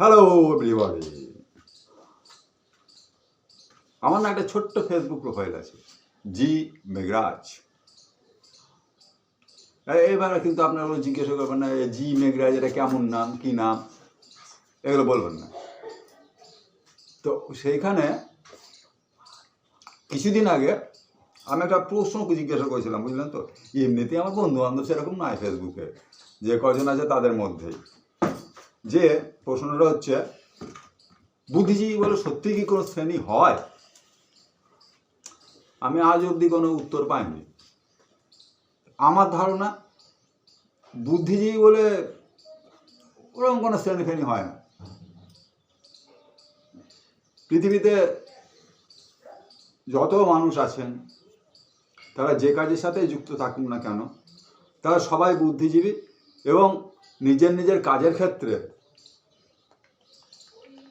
Hello everybody আমার না একটা ছোট্ট ফেসবুক প্রোফাইল আছে জি মেঘরাজ এবারে কিন্তু আপনারা জিজ্ঞাসা করবেন না জি মেঘরাজ এটা কেমন নাম, কি নাম? এগুলো বলবেন না। তো সেইখানে কিছুদিন আগে আমি একটা প্রশ্ন জিজ্ঞাসা করেছিলাম, বুঝলেন তো? এমনিতেই আমার বন্ধু বান্ধব সেরকম নাই ফেসবুকে যে কজন আছে তাদের মধ্যেই। যে প্রশ্নটা হচ্ছে, বুদ্ধিজীবী বলে সত্যি কি কোনো শ্রেণি হয়? আমি আজ অবধি কোনো উত্তর পাইনি। আমার ধারণা, বুদ্ধিজীবী বলে ওরকম কোনো শ্রেণি ফেণী হয় না। পৃথিবীতে যত মানুষ আছেন, তারা যে কাজের সাথে যুক্ত থাকুক না কেন, তারা সবাই বুদ্ধিজীবী এবং নিজের নিজের কাজের ক্ষেত্রে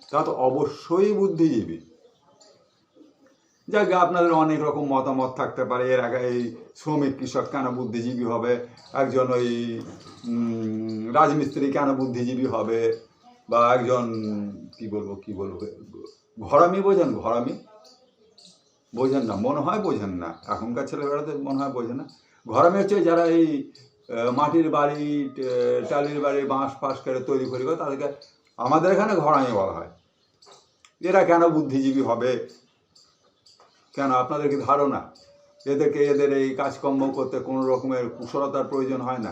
তারা তো অবশ্যই বুদ্ধিজীবী। যাকে আপনাদের অনেক রকম মতামত থাকতে পারে। এর আগে এই শ্রমিক কৃষক কেন বুদ্ধিজীবী হবে? একজন ওই রাজমিস্ত্রি কেন বুদ্ধিজীবী হবে? বা একজন, কি বলব কি বলব? ঘরামি বোঝেন ঘরামি? বোঝেন না, মনে হয় বোঝেন না। এখনকার ছেলেমেয়েরা তো মনে হয় বোঝে না। ঘরামি হচ্ছে যারা এই মাটির বাড়ি টালির বাড়ি বাঁশ ফাঁস করে তৈরি করে, তাদেরকে আমাদের এখানে ঘরামি বলা হয়। এরা কেন বুদ্ধিজীবী হবে? কেন? আপনাদের কি ধারণা? এদেরকে এদের এই কাজকর্ম করতে কোনো রকমের কুশলতার প্রয়োজন হয় না?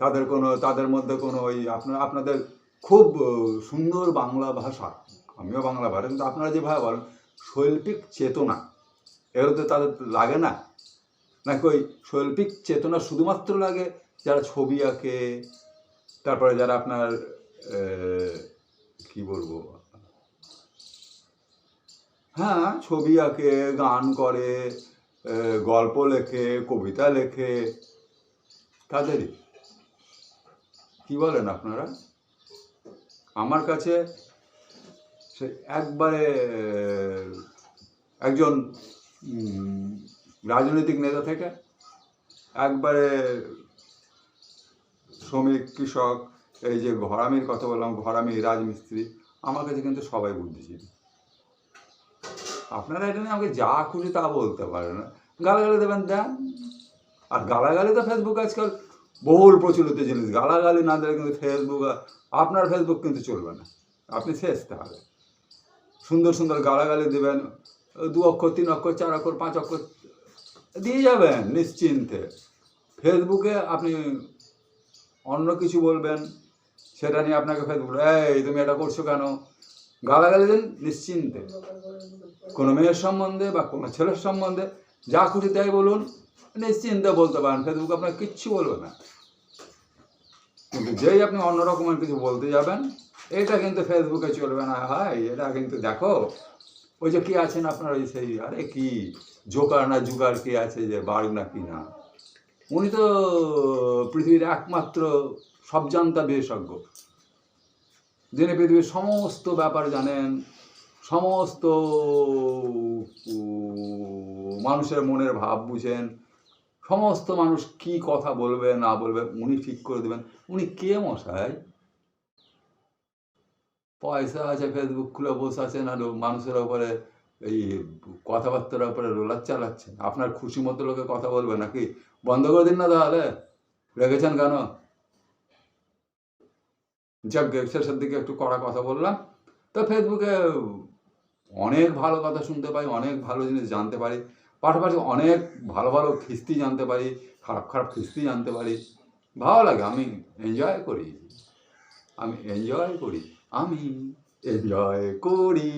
তাদের কোনো, তাদের মধ্যে কোনো ওই আপনার আপনাদের খুব সুন্দর বাংলা ভাষা, আমিও বাংলা ভাষা, কিন্তু আপনারা যেভাবে বলেন, শৈল্পিক চেতনা, এগুলো তো তাদের লাগে না? নাকি ওই শৈল্পিক চেতনা শুধুমাত্র লাগে যারা ছবি আঁকে, তারপরে যারা আপনার কি বলব? হ্যাঁ ছবি আঁকে, গান করে গল্প লেখে, কবিতা লেখে। তাদেরই। কি বলেন আপনারা? আমার কাছে সে একবারে, একজন রাজনৈতিক নেতা থেকে একবারে শ্রমিক, কৃষক এই যে ঘরামির কথা বললাম, ঘরামি রাজমিস্ত্রি, আমার কাছে কিন্তু সবাই বুদ্ধিজীবী। আপনারা এটা নিয়ে আমাকে যা খুশি তা বলতে পারেন গালাগালি দেবেন, দেন। আর গালাগালি তো ফেসবুক আজকাল বহুল প্রচলিত জিনিস। গালাগালি না দিলে কিন্তু ফেসবুক আপনার ফেসবুক কিন্তু চলবে না। আপনি শেষ তাহলে। সুন্দর সুন্দর গালাগালি দেবেন, দু অক্ষর, তিন অক্ষর, চার অক্ষর, পাঁচ অক্ষর, দিয়ে যাবেন নিশ্চিন্তে। ফেসবুকে আপনি অন্য কিছু বলবেন সেটা নিয়ে আপনাকে ফেসবুক এই, তুমি এটা করছ কেন? গালাগালি দিন নিশ্চিন্তে। কোনো মেয়ের সম্বন্ধে বা কোনো ছেলের সম্বন্ধে যা খুশি তাই বলুন, নিশ্চিন্তে বলতে পারেন, ফেসবুক আপনার কিচ্ছু বলবে না। কিন্তু যেই আপনি অন্য রকমের কিছু বলতে যাবেন, এটা কিন্তু ফেসবুকে চলবে না। ভাই এটা কিন্তু দেখো, ওই যে কি আছেন আপনার ওই সেই, আরে কি, জোকার না জুগার কি আছে যে বার্গ না কি না? উনি তো পৃথিবীর একমাত্র সবজান্তা বিশেষজ্ঞ। যিনি পৃথিবীর সমস্ত ব্যাপার জানেন, সমস্ত মানুষের মনের ভাব বুঝেন, সমস্ত মানুষ কি কথা বলবে, না বলবে, উনি ঠিক করে দেবেন। উনি কে মশাই? পয়সা আছে ফেসবুক খুলে বসে আছেন, আর মানুষের ওপরে এই কথাবার্তার ওপরে রোলার চালাচ্ছেন। আপনার খুশি মতো লোকে কথা বলবে নাকি? বন্ধ করে দিন না তাহলে? রেখেছেন কেন? যাক শেষের দিকে একটু কড়া কথা বললাম, তো ফেসবুকে অনেক ভালো কথা শুনতে পাই, অনেক ভালো জিনিস জানতে পারি, পাশাপাশি অনেক ভালো ভালো খিস্তি জানতে পারি, খারাপ খারাপ খিস্তি জানতে পারি, ভালো লাগে, আমি এনজয় করি। আমি এনজয় করি, আমি এনজয় করি।